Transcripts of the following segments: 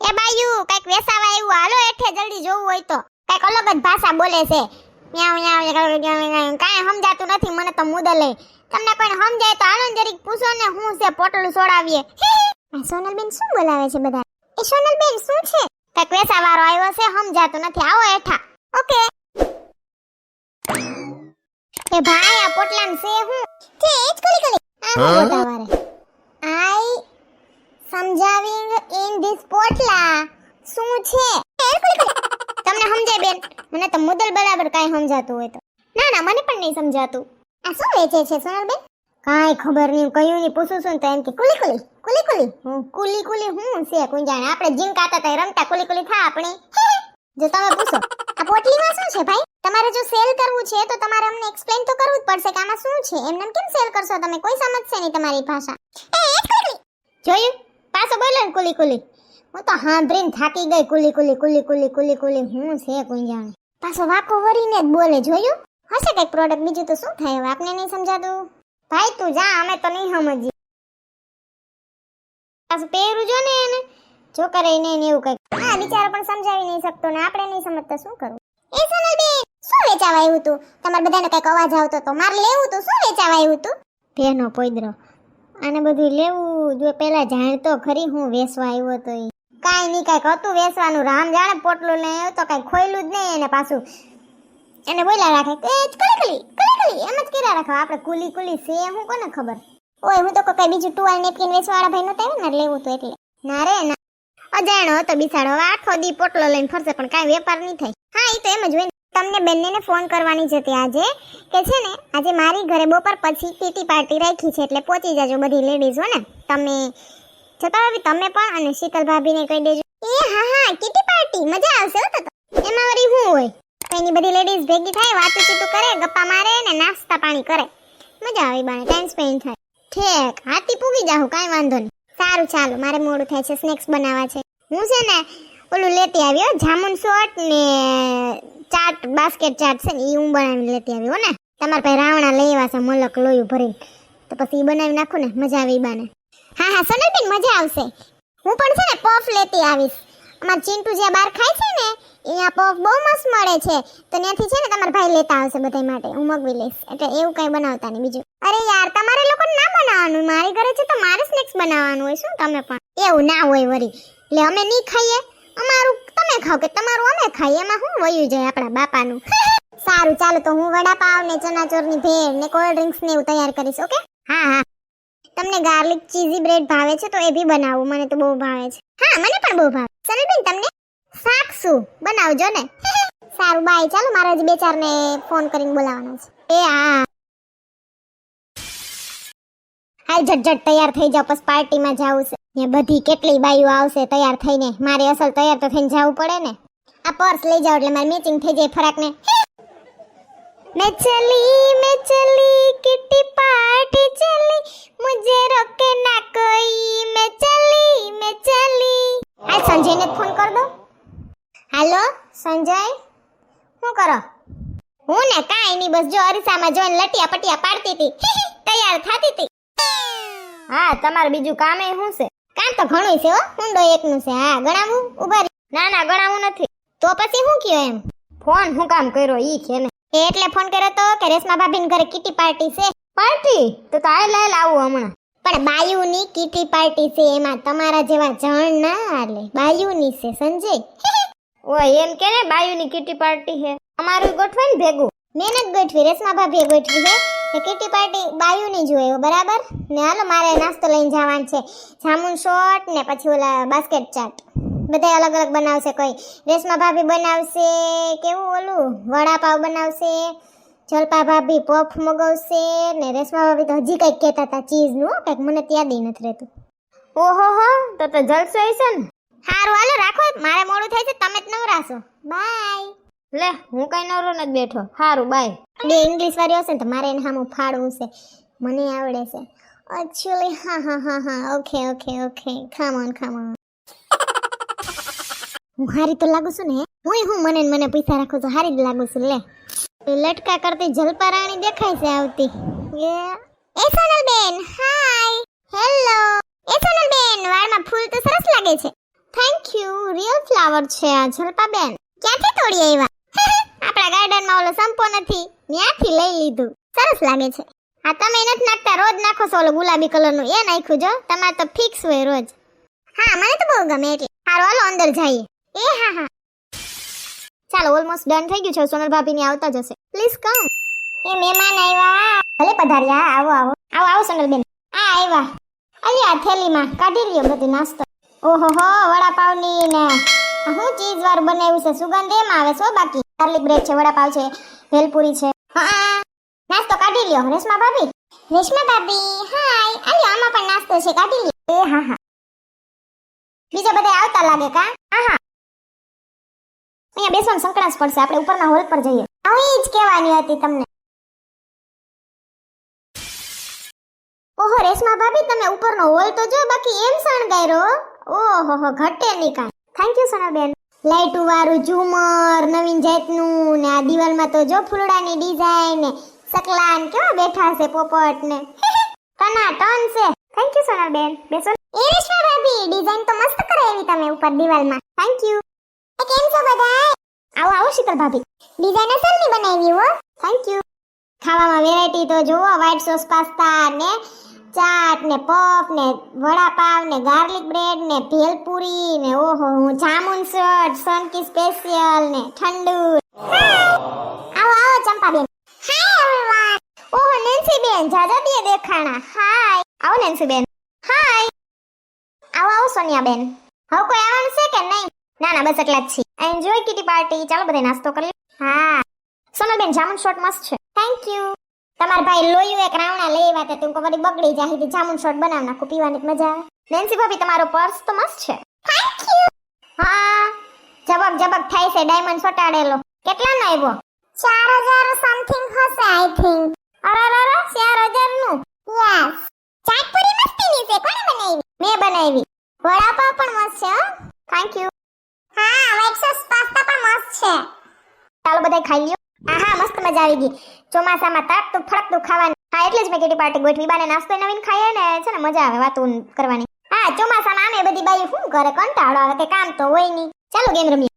એ બાયુ કંઈક વેસાવા આવ્યું હાલો એઠે જલ્દી જોવું હોય તો. કંઈક અલગ જ ભાષા બોલે છે. કાંઈ સમજાતું નથી મને તો મુદલે તમને કોઈ સમજાય તો આનંદ જરીક પૂછો ને હું છે પોટલું સોડાવીએ. સોનલબેન શું બોલાવે છે બધા? એ સોનલબેન શું છે? કંઈક વેસાવાળો આવ્યો છે સમજાતું નથી. આવો એઠા ઓકે. એ ભાઈ આ પોટલામ છે હું. છે એ જ કલી કલી આ? બોલાવારે સમજાવિંગ ઇન ધીસ પોટલા શું છે. તમને સમજાય બેન? મને તો મુદલ બરાબર કાંઈ સમજાતું હોય તો. ના ના, મને પણ નહીં સમજાતું. આ શું વેચે છે, સોનલબેન? કાંઈ ખબર નહીં કયું નહીં પૂછું છું તો એમ કે કુલી કુલી કુલી કુલી. હું કુલી કુલી હું છે કોઈ જાણે આપણે જીમ કાતા તા રમતા કુલી કુલી થા આપણે. જો તમે પૂછો, આ પોટલીમાં શું છે ભાઈ? તમારે જો સેલ કરવું છે તો તમારે અમને એક્સપ્લેન તો કરવું જ પડશે કે આમાં શું છે. એમને કેમ સેલ કરશો તમે? કોઈ સમજશે નહીં તમારી ભાષા. જોયું? પાછો બોલે કુલી કુલી. હું તો સાંભળીને થાકી ગઈ કુલી કુલી કુલી કુલી કુલી કુલી. હું છે કોઈ જાણે પાછો વાકો વરીને જ બોલે, જોયું? હશે કંઈક પ્રોડક્ટ બીજું તો શું થાય? આપને નહીં સમજાતું? ભાઈ, તું જા, અમે તો નહીં સમજી પાછું પહેરું જો ને એને. જો કરે એને એવું કંઈક. હા, બિચારો પણ સમજાવી નહીં શકતો ને આપણે નહીં સમજતા, શું કરવું એ સોનલબેન શું વેચાવા આવ્યું તું? તમારે બધાને કંઈક અવાજ આવતો તો મારે લેવું તું, શું વેચાવા આવ્યું તું? ભેનો પોઈદરો. આને બધું લેવું. જો પેલા જાણતો ખરી હું વેસવા આવ્યો તો એ કાંઈ નહીં, કાંઈક હતું વેસવાનું, રામ જાણે પોટલું લઈ આવ્યો તો કાંઈ ખોયલું જ નહીં એને પાછું. એને બોલ્યા રાખે કે, એ જ કલી કલી કલી કલી, એમ જ કર્યા રાખો. આપણે કુલી કુલી છે હું કોને ખબર? ઓય, હું તો કોઈ બીજું ટુવાલ નેપકિન વેસવાળા ભાઈ નહોતા આવ્યા ને લેવું તો એટલે. ના રે, ના. અજાણ્યો હતો બિચારો હવે આખો દી પોટલો લઈને ફરશે, પણ કાંઈ વેપાર નહીં થાય. હા એ તો એમ જ હોય. તમને બંનેને ફોન કરવાની જ હતી આજે, કે છે ને, આજે મારી ઘરે બપોર પછી કીટી પાર્ટી રાખી છે એટલે પહોંચી જજો બધી લેડીઝો ને. તમે, છતાં ભાભી તમે પણ અને શીતલ ભાભીને કહી દેજો. એ હા હા કીટી પાર્ટી, મજા આવશે તો. એમાં વળી હું હોય? એની બધી લેડીઝ ભેગી થાય, વાતું કરે, ગપ્પા મારે ને નાસ્તા પાણી કરે. મજા આવે બાને ટાઈમ સ્પેન્ડ થાય. ઠેક, હાથી પૂગી જાઉં કાંઈ વાંધો નહીં. સારું, ચાલો, મારે મોડું થાય છે સ્નેક્સ બનાવવા છે. હું છે ને, ઓલું લેતી આવ્યો જામુન શોટ ને ચાટ, બાસ્કેટ ચાટ છે ને એ હું બનાવીને લેતી આવી ને. તમારા પાસે રાવણા લઈ આવ્યા છે, મલક, લોયું ભરીને. તો પછી એ બનાવી નાખું ને, મજા આવે બાને. હા હા, સોનલબેન, મજા આવશે. હું પણ છે ને, પફ લેતી આવીશ. અમાર ચિંટુ જ્યાં બહાર ખાય છે ને અહીંયા પફ બહુ મસ્ત મળે છે. તો ત્યાંથી છે ને, તમારા ભાઈ લેતા આવશે બધા માટે. હું મગવી લઈશ. એટલે એવું કંઈ બનાવતા નહીં, બીજું. અરે યાર, તમારે લોકોને ના બનાવવાનું. મારી ઘરે છે તો મારે સ્નેક્સ બનાવવાનું હોય, શું તમે પણ? એવું ના હોય વરી. એટલે અમે નહીં ખાઈએ. અમારું, તમે ખાઓ કે તમારું અમે ખાઈએ, એમાં શું વયું જાય આપણા બાપાનું? સારું, ચાલો તો હું વડાપાવ ને ચણાચોરની ભેળ ને કોલ્ડ ડ્રિંક્સ ને એવું તૈયાર કરીશ, ઓકે? હા હા. તમને ગાર્લિક ચીઝી બ્રેડ ભાવે છે તો એ બી બનાવું, મને તો બહુ ભાવે છે. હા, મને પણ બહુ ભાવે. સનલબેન તમને? શાક શું? બનાવજો ને. સારું બાય ચાલો, મારે હજી બે ચાર ને ફોન કરીને બોલાવવાનો છે. એ, હા. હાલ, ઝટઝટ તૈયાર થઈ જાવ પછી પાર્ટીમાં જવું છે. ને બધી કેટલી બાઈઓ આવશે તૈયાર થઈને? મારે અસલ તૈયાર તો થઈને જવું પડે ને? આ પર્સ લઈ જાવ એટલે મારે મેચિંગ થઈ જાય ફરાકને. મેં ચલી મેચલી કિટી પાર્ટી ચલી, મુજે રોકે ના કોઈ. મેં ચલી મેં ચલી. આ સંજયને ફોન કર દો. હાલો, સંજય, શું કરો? હું ને કાંઈ નહીં, બસ જો અરીસામાં જોઈને લટિયા પટિયા પાડતી હતી. તૈયાર થતી હતી. હા, તમારે બીજું કામે શું છે? કામ તો ઘણું છે હો ઊંડો એકનું છે. હા ગણાવું? ઊભા ના ના ગણાવું નથી. તો પછી હું કયો એમ? ફોન હું કામ કર્યો ઈ છે ને. એટલે ફોન કર્યો તો કે રેશમા ભાભીને ઘરે કીટી પાર્ટી છે? પાર્ટી? તો તો લઈ લાવું હમણાં. પણ બાયુની કીટી પાર્ટી છે એમાં તમારા જેવા જણ ના હાલે. બાયુની છે સંજય. ઓય એમ કે ને બાયુની કીટી પાર્ટી છે. અમારું ગોઠવાય ને ભેગું. મેં નથી ગોઠવી રેશમા ભાભીએ ગોઠવી છે. કે કીટી પાર્ટી બાયુની જોઈએ બરાબર? ને હાલો, મારે નાસ્તો લઈને જવાનું છે. જામુન શોટ ને પછી ઓલા બાસ્કેટ ચાટ બધા અલગ અલગ બનાવશે કોઈ. રેશમા ભાભી બનાવશે, કેવું ઓલું? વડાપાવ બનાવશે, જલપા ભાભી પફ મગાવશે, ને રેશમા ભાભી તો હજી કંઈક કહેતા હતા ચીઝનું કંઈક મને ત્યાં દઈ નથી રહેતું. ઓહો હો, તો તો જલસો હશે ને? સારું હાલો, રાખો, મારે મોડું થાય છે, તમે જ નવરાશો. બાય લે, હું કઈ નવરો નથી બેઠો. સારું બાય. બે ઇંગ્લિશ વાળી હશે ને તો મારે એને સામું ફાડવું છે. મને આવડે છે. એકચ્યુઅલી હા હા હા હા. ઓકે ઓકે ઓકે ખામ ઓન હું હારી તો લાગુ છું ને, હું? હું મને મને પૈસા રાખું છું હારી જ લાગુ છું, લે. લટકા કરતી જલપા રાણી દેખાય છે આવતી. એ બેન હાય હેલો એ બેન, વાળમાં ફૂલ તો સરસ લાગે છે. થેન્ક યુ રિયલ ફ્લાવર છે આ જલપા બેન. ક્યાંથી તોડી આવ્યા ગાર્ડનમાં ઓલો સંપો નથી ત્યાંથી લઈ લીધું. સરસ લાગે છે. આ તમે નથી નાખતા, રોજ નાખો છો ઓલો ગુલાબી કલરનું એ નાખ્યું જો, તમારે તો ફિક્સ હોય રોજ. હા, મને તો બહુ ગમે એટલે. હારો હાલો, અંદર જઈએ. એ, હા હા. ચાલો ઓલમોસ્ટ ડન થઈ ગયું છે. સોનલ ભાભી ની આવતા જશે. પ્લીઝ કમ એ મહેમાન આવ્યા. ભલે પધાર્યા આવો આવો. આવો આવો સોનલ બેન આ આવ્યા. અલી, આ થેલીમાં કાઢી લ્યો બધું નાસ્તો. ઓહો હો વડાપાવની ને હું ચીઝ વાર બનાવ્યું છે. સુગંધ એમ આવે છો બાકી. ગાર્લિક બ્રેડ છે વડાપાવ છે ભેલપુરી છે. હા નાસ્તો કાઢી લ્યો રેશમા ભાભી. રેશમા ભાભી હાય અલી આમાં પણ નાસ્તો છે કાઢી લ્યો. એ હા હા. બીજા બધા આવતા લાગે કા? હા હા. અહીંયા બેસવાનું સંકળાશ પડશે આપણે ઉપરના હોલ પર જઈએ. આવી જ કહેવાની હતી તમને. ઓહો રેશમા ભાભી તમે ઉપરનો હોલ તો જો બાકી એમ શણગાયરો ઓહો હો ઘટે નહીં કાંઈ. થેન્ક યુ સોનાબેન લાઈટુ વાળું ઝુમર, નવીન જાતનું, ને આ દિવાલમાં તો જો ફૂલડાની ડિઝાઇન, ને સકલાન કેવા બેઠા છે પોપટ ને. ટના ટન છે. થેન્ક યુ સોનાબેન બેસો. એ ભાભી, ડિઝાઇન તો મસ્ત કરાવી તમે ઉપર દિવાલમાં. થેન્ક યુ કેમ છો બધા આવો આવો શીતલ ભાભી. ડિઝાઇન અસલની બનાવી હો. થેન્ક યુ ખાવામાં વેરાયટી તો જુઓ વ્હાઈટ સોસ પાસ્તા ને ચાટ ને પફ ને વડાપાવ ને ગાર્લિક બ્રેડ ને ભેલપુરી ને ઓહો, હું જામુન શર્ટ સનકી સ્પેશિયલ ને ઠંડુ. આવો આવો, ચંપાબેન. હાય એવરીવન ઓહો નેન્સી બેન જાજા દીએ દેખાણા. હાય આવો નેન્સી બેન હાય આવો આવો સોનિયા બેન હવે કોઈ આવવાનું છે કે નહીં? ના ના, બસ એટલા જ છે એન્જોય કીટી પાર્ટી ચાલો બધા નાસ્તો કરી હા હા. સોનલબેન, જામુન શોર્ટ મસ્ત છે. થેન્ક યુ તમારા ભાઈ લોયું એક રાવણા લઈ આવ્યા તું વળી બગડી જાય તો જામુન શોટ બનાવ નાખું પીવાની મજા આવે. નેન્સી ભાભી તમારો પર્સ તો મસ્ત છે. થેન્ક યુ હા જબક જબક થાય છે ડાયમંડ સોટાડેલો. કેટલાનો આવ્યો? ચાર હજાર સમથિંગ હશે આઈ થિંક અરે અરે અરે ચાર હજારનું યસ ચાટપુરી મસ્તીની છે કોણે બનાવી? મેં બનાવી. વડાપાવ પણ મસ્ત છે થેન્ક યુ હા વ્હાઈટ સોસ પાસ્તા પણ મસ્ત છે. ચાલો બધા ખાઈ લ્યો. આહા, મસ્ત મજા આવી ગઈ. ચોમાસામાં તાકતું ફળકતું ખાવાનું. હા, એટલે જ મેં કેટી પાર્ટી ગોઠવી. બાને નાસ્તો નવીન ખાઈએ ને છે ને મજા આવે વાતો કરવાની. હા, ચોમાસામાં આમે બધી બાઈ શું કરે? કંટાળો આવે કે કામ તો હોય નહીં. ચાલો ગેમ રમીએ.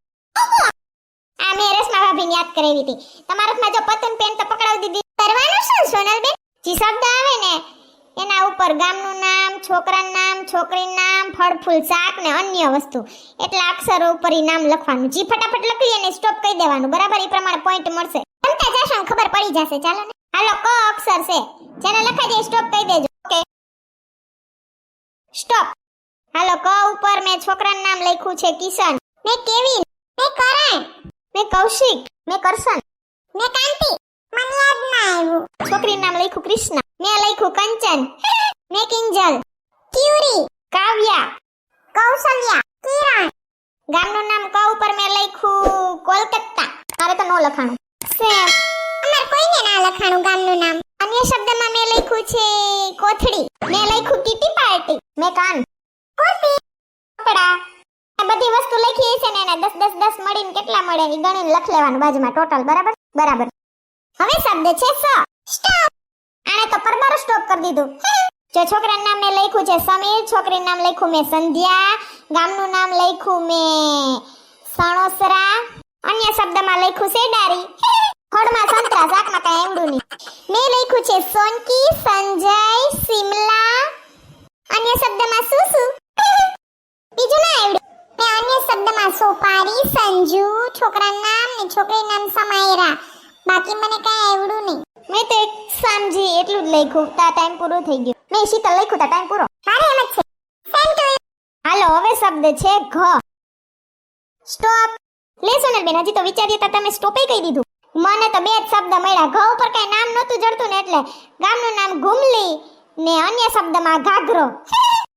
આ મેં રસમા ભાભીને યાદ કરાવી હતી. તમારા હાથમાં જો પતંગ પેન તો પકડાવી દીધી. કરવાનું શું, સોનલબેન? જે શબ્દ આવે ને, એના ઉપર ગામનું નામ છોકરાનું નામ, છોકરીનું નામ, ફળ, ફૂલ, શાક ને અન્ય વસ્તુ. એટલા અક્ષરો ઉપર નામ લખવાનું. જી ફટાફટ લખી અને સ્ટોપ કહી દેવાનું. બરાબર? એ પ્રમાણે પોઈન્ટ મળશે. રમતા જશો ખબર પડી જશે. ચાલો ને. હાલો, ક અક્ષર છે? જેને લખાઈ દે સ્ટોપ કહી દેજો. સ્ટોપ હાલો, ક ઉપર મેં છોકરાનું નામ લખ્યું છે કિશન. મેં કેવિન મેં કરણ. મેં કૌશિક. મેં કરશન. મેં કાંતિ. મને યાદ ના આવ્યું. છોકરીનું નામ લખ્યું કૃષ્ણ. મેં લખ્યું કંચન. મેં કિંજલ. ક્યુરી કાવ્યા કૌશલ્યા કિરણ. ગામનું નામ ક ઉપર મેં લખ્યું કોલકાતા તારે તો નો લખાણું. સેમ અમાર કોઈને ના લખાણું ગામનું નામ? અન્ય શબ્દમાં મેં લખ્યું છે કોથળી. મેં લખ્યું કીટી પાર્ટી. મેં કાન. કુર્તી કપડા. આ બધી વસ્તુ લખી છે ને એને 10 10 10 મળીને કેટલા મળે એ ગણીને લખ લેવાનું બાજુમાં ટોટલ બરાબર? બરાબર. હવે શબ્દ છે સ. સ્ટોપ આને તો પરબારો સ્ટોપ કરી દીધું. જો છોકરાનું નામ મેં લખ્યું છે સમીર, છોકરીનું નામ લખ્યું મેં સંધ્યા, ગામનું નામ લખ્યું મેં સણોસરા, અન્ય શબ્દમાં લખ્યું છે ડારી. ફળમાં સંતરા શાકમાં કાંઈ એમડું નહીં. મેં લખ્યું છે સોનકી, સંજય, સિમલા, અન્ય શબ્દમાં શું શું? બીજું ના આવડ્યું. મેં અન્ય શબ્દમાં સોપારી, સંજુ, છોકરાનું નામ ને છોકરીનું નામ સમાયરા. બાકી મને કાંઈ આવડું નહીં. મેં તો એક સમજી એટલું જ લખ્યું. તા ટાઈમ પૂરો થઈ ગયો. મેં શીતલ લખ્યું તા ટાઈમ પૂરો. મારે એમ જ છે. સેમ ટુ હાલો હવે શબ્દ છે ઘ. સ્ટોપ લે સોનલ બેન હજી તો વિચારીએ તા તમે સ્ટોપે કહી દીધું. મને તો બે જ શબ્દ મળ્યા. ઘ ઉપર કઈ નામ નહોતું જડતું ને એટલે ગામનું નામ ઘુમલી ને અન્ય શબ્દમાં ઘાઘરો.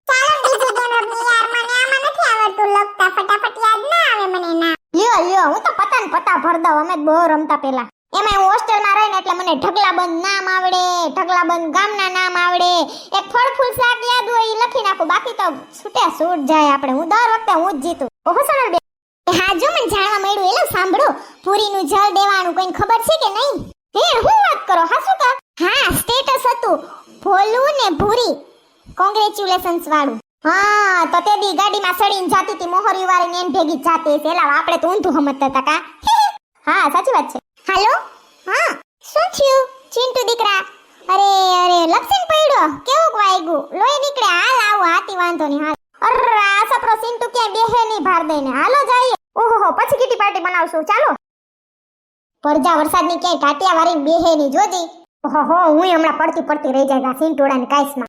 ચાલો બીજી ગેમ રમીએ યાર મને આમાં નથી આવડતું. લખતા ફટાફટ યાદ ના આવે મને ના લ્યો લ્યો હું તો પતા ને પતા ભર દઉં. અમે બહુ રમતા પેલા એમાં હું હોસ્ટેલમાં રહીને એટલે મને ઢગલાબંધ નામ આવડે, ઢગલાબંધ ગામના નામ આવડે. એક ફળ ફૂલ શાક યાદ હોય એ લખી નાખું. બાકી તો છૂટે છૂટ જાય આપણે. હું દર વખતે હું જ જીતું. ઓહો સોનલ બે. હા, જો મને જાણવા મળ્યું એલો સાંભળો. પૂરીનું જળ દેવાનું કોઈને ખબર છે કે નહીં? હે, હું વાત કરો? હા, શું કા હા સ્ટેટસ હતું. ભોલું ને ભૂરી. કોંગ્રેચ્યુલેશન્સ વાળું. હા, તો તે દી ગાડીમાં સડીને જાતી હતી મોહરી વાળી ને ભેગી જાતી હશે. એલા, આપણે તો ઊંધું સમજતા હતા કા? હા, સાચી વાત છે. હાલો? હા, શું થયું? ચિંટુ દીકરા. અરે અરે લક્ષણ પડ્યો. કેવું વાગ્યું લોહી નીકળે. હાલ આવો, હાથી વાંધો નહીં, હાલ. અરે, આ સપરો ચિંટુ ક્યાંય બેહે નહીં ભાર દઈને. હાલો જઈએ. ઓહો પછી કીટી પાર્ટી બનાવશું. ચાલો. પરજા વરસાદની ક્યાંય ટાટિયા વાળી બેહે નહીં, જોજી. ઓહો હું હમણાં પડતી પડતી રહી જાય સિંટોડાની કાઈસમાં.